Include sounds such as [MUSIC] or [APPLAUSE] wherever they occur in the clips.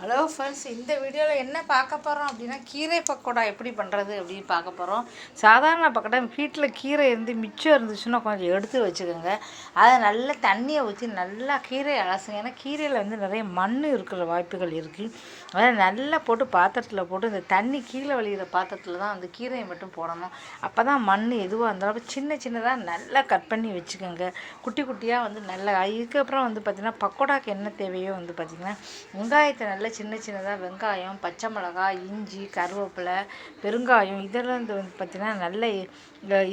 Hello friends இந்த வீடியோவில் என்ன பார்க்க போகிறோம் அப்படின்னா கீரை பக்கோடா எப்படி பண்ணுறது அப்படின்னு பார்க்க போகிறோம் சாதாரண பக்கோடா வீட்டில் கீரை இருந்து மிச்சம் இருந்துச்சுன்னா கொஞ்சம் எடுத்து வச்சுக்கோங்க. அதை நல்லா தண்ணியை ஊற்றி நல்லா கீரையை அலசுங்க. ஏன்னா கீரையில் வந்து நிறைய மண் இருக்கிற வாய்ப்புகள் இருக்குது அதை நல்லா போட்டு பாத்திரத்தில் போட்டு இந்த தண்ணி கீழே வழிகிற பாத்திரத்தில் தான் அந்த கீரையை மட்டும் போடணும். அப்போ தான் மண் எதுவாக இருந்தாலும் சின்ன சின்னதாக நல்லா கட் பண்ணி வச்சுக்கோங்க. குட்டி குட்டியாக வந்து நல்லா இதுக்கப்புறம் வந்து பார்த்திங்கன்னா பக்கோடாக்கு என்ன தேவையோ வந்து பார்த்திங்கன்னா வெங்காயத்தை நல்லா சின்ன சின்னதாக வெங்காயம் பச்சை மிளகாய் இஞ்சி கருவேப்பிலை பெருங்காயம் இதெல்லாம் வந்து பார்த்திங்கன்னா நல்ல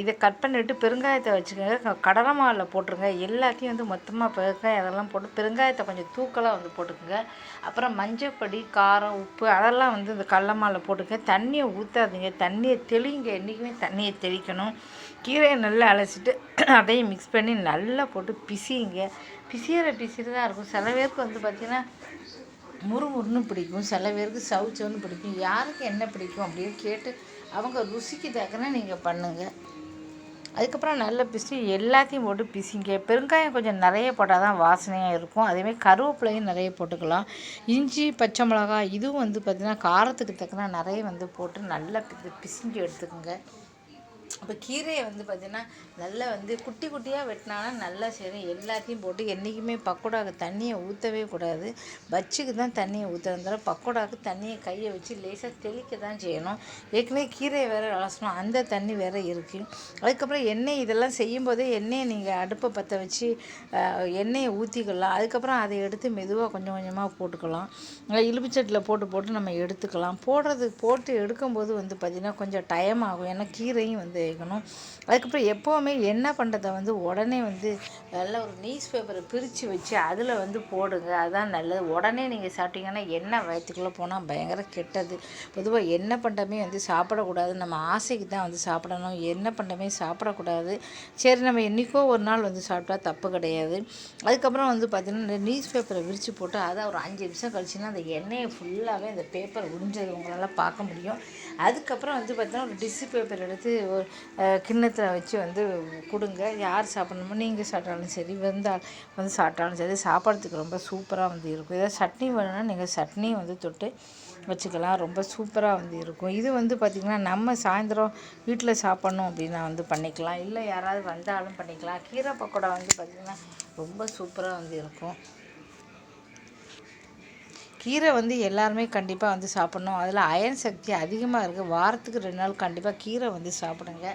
இதை கட் பண்ணிவிட்டு பெருங்காயத்தை வச்சுக்கோங்க. கடலை மாவில் போட்டுருங்க. எல்லாத்தையும் வந்து மொத்தமாக பெருங்காயம் அதெல்லாம் போட்டு பெருங்காயத்தை கொஞ்சம் தூக்கலாக வந்து போட்டுக்கோங்க. அப்புறம் மஞ்சப்பொடி காரம் உப்பு அதெல்லாம் வந்து இந்த கடல மாவில் போட்டுக்க தண்ணியை ஊற்றாதீங்க தண்ணியை தெளிங்க. என்றைக்குமே தண்ணியை தெளிக்கணும். கீரையை நல்லா அலசிட்டு [CLEARS THROAT] அதையும் மிக்ஸ் பண்ணி நல்லா போட்டு பிசிங்க. பிசிகிற பிசிறு தான் இருக்கும். சில பேருக்கு வந்து பார்த்திங்கன்னா முறுமுறுன்னு பிடிக்கும். சில பேருக்கு சவுச்சவுன்னு பிடிக்கும். யாருக்கு என்ன பிடிக்கும் அப்படின்னு கேட்டு அவங்க ருசிக்கு தக்கன நீங்கள் பண்ணுங்கள் அதுக்கப்புறம் நல்ல பிசி எல்லாத்தையும் போட்டு பிசிங்க. பெருங்காயம் கொஞ்சம் நிறைய போட்டால் தான் வாசனையாக இருக்கும் அதேமாதிரி கருவேப்பிலையும் நிறைய போட்டுக்கலாம். இஞ்சி பச்சை மிளகாய் இதுவும் வந்து பார்த்திங்கன்னா காரத்துக்கு தக்கன நிறைய வந்து போட்டு நல்லா பிசிஞ்சு எடுத்துக்கோங்க. அப்போ கீரையை வந்து பார்த்திங்கன்னா நல்லா வந்து குட்டி குட்டியாக வெட்டினாலும் நல்லா சேரும் எல்லாத்தையும் போட்டு என்றைக்குமே பக்கோடாவுக்கு தண்ணியை ஊற்றவே கூடாது. பச்சுக்கு தான் தண்ணியை ஊற்றுறதால பக்கோடாவுக்கு தண்ணியை கையை வச்சு லேசாக தெளிக்க தான் செய்யணும். ஏற்கனவே கீரையை வேறு அலசணும். அந்த தண்ணி வேறு இருக்குது அதுக்கப்புறம் எண்ணெய் இதெல்லாம் செய்யும்போதே எண்ணெயை நீங்கள் அடுப்பை பற்ற வச்சு எண்ணெயை ஊற்றிக்கலாம் அதுக்கப்புறம் அதை எடுத்து மெதுவாக கொஞ்சம் கொஞ்சமாக போட்டுக்கலாம். இலுமிச்சட்டில் போட்டு போட்டு நம்ம எடுத்துக்கலாம். போடுறது போட்டு எடுக்கும்போது வந்து பார்த்திங்கன்னா கொஞ்சம் டைம் ஆகும். ஏன்னா கீரையும் வந்து சேர்க்கணும் அதுக்கப்புறம் எப்போவுமே என்ன பண்ணுறத வந்து உடனே வந்து நல்ல ஒரு நியூஸ் பேப்பரை பிரித்து வச்சு அதில் வந்து போடுங்க. அதுதான் நல்லது. உடனே நீங்கள் சாப்பிட்டீங்கன்னா எண்ணெய் வயிற்றுக்குள்ளே போனால் பயங்கர கெட்டது. பொதுவாக என்ன பண்ணுறமே வந்து சாப்பிடக்கூடாது. நம்ம ஆசைக்கு தான் வந்து சாப்பிடணும். என்ன பண்ணுறமே சாப்பிடக்கூடாது. சரி நம்ம என்றைக்கோ ஒரு நாள் வந்து சாப்பிட்டா தப்பு கிடையாது. அதுக்கப்புறம் வந்து பார்த்திங்கன்னா இந்த நியூஸ் பேப்பரை விரித்து போட்டு அதை ஒரு அஞ்சு நிமிஷம் கழிச்சுன்னா அந்த எண்ணெயை ஃபுல்லாகவே அந்த பேப்பர் உறிஞ்சது உங்களால் பார்க்க முடியும். அதுக்கப்புறம் வந்து பார்த்தீங்கன்னா ஒரு டிஷ்யூ பேப்பர் எடுத்து ஒரு கிண்ணத்தில் வச்சு வந்து கொடுங்க. யார் சாப்பிட்ணுமோ நீங்கள் சாப்பிட்டாலும் சரி வந்தால் வந்து சாப்பிட்டாலும் சரி சாப்பிட்றதுக்கு ரொம்ப சூப்பராக வந்து இருக்கும். ஏதாவது சட்னி வேணும்னா நீங்கள் சட்னி வந்து தொட்டு வச்சுக்கலாம். ரொம்ப சூப்பராக வந்து இருக்கும். இது வந்து பார்த்திங்கன்னா நம்ம சாயந்தரம் வீட்டில் சாப்பிட்ணும் அப்படின்னா வந்து பண்ணிக்கலாம். இல்லை யாராவது வந்தாலும் பண்ணிக்கலாம். கீரை பக்கோடா வந்து பார்த்திங்கன்னா ரொம்ப சூப்பராக வந்து இருக்கும். கீரை வந்து எல்லாருமே கண்டிப்பாக வந்து சாப்பிட்ணும். அதில் அயன் சக்தி அதிகமாக இருக்குது வாரத்துக்கு ரெண்டு நாள் கண்டிப்பாக கீரை வந்து சாப்பிடுங்க.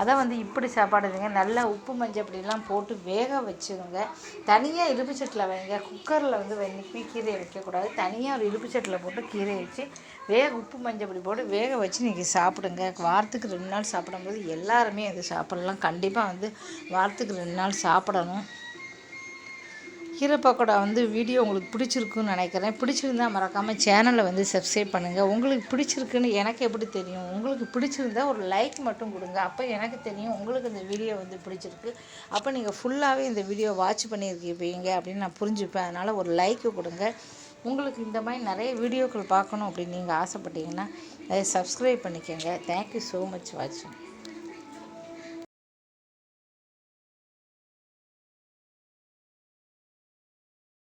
அதை வந்து இப்படி சாப்பாடுங்க நல்லா உப்பு மஞ்சள் அப்படிலாம் போட்டு வேக வச்சுருங்க தனியாக இருப்பு சட்டில் வைங்க குக்கரில் வந்து வெண்ணிப்பி கீரையை வைக்கக்கூடாது. தனியாக ஒரு இருப்பு சட்டில் போட்டு கீரையை வச்சு வேக உப்பு மஞ்சள் அப்படி போட்டு வேக வச்சு நீங்கள் சாப்பிடுங்க. வாரத்துக்கு ரெண்டு நாள் சாப்பிடும்போது எல்லாருமே அது சாப்பிட்லாம். கண்டிப்பாக வந்து வாரத்துக்கு ரெண்டு நாள் சாப்பிடணும். கீரை பக்கோடா வந்து வீடியோ உங்களுக்கு பிடிச்சிருக்குன்னு நினைக்கிறேன். பிடிச்சிருந்தா மறக்காமல் சேனலை வந்து சப்ஸ்கிரைப் பண்ணுங்கள் உங்களுக்கு பிடிச்சிருக்குன்னு எனக்கு எப்படி தெரியும்? உங்களுக்கு பிடிச்சிருந்தா ஒரு லைக் மட்டும் கொடுங்க. அப்போ எனக்கு தெரியும் உங்களுக்கு இந்த வீடியோ வந்து பிடிச்சிருக்கு. அப்போ நீங்கள் ஃபுல்லாகவே இந்த வீடியோ வாட்ச் பண்ணியிருக்கீங்க அப்படின்னு நான் புரிஞ்சுப்பேன். அதனால் ஒரு லைக்கு கொடுங்க. உங்களுக்கு இந்த மாதிரி நிறைய வீடியோக்கள் பார்க்கணும் அப்படின்னு நீங்கள் ஆசைப்பட்டீங்கன்னா அதை சப்ஸ்கிரைப் பண்ணிக்கோங்க. தேங்க்யூ ஸோ மச் வாட்சிங்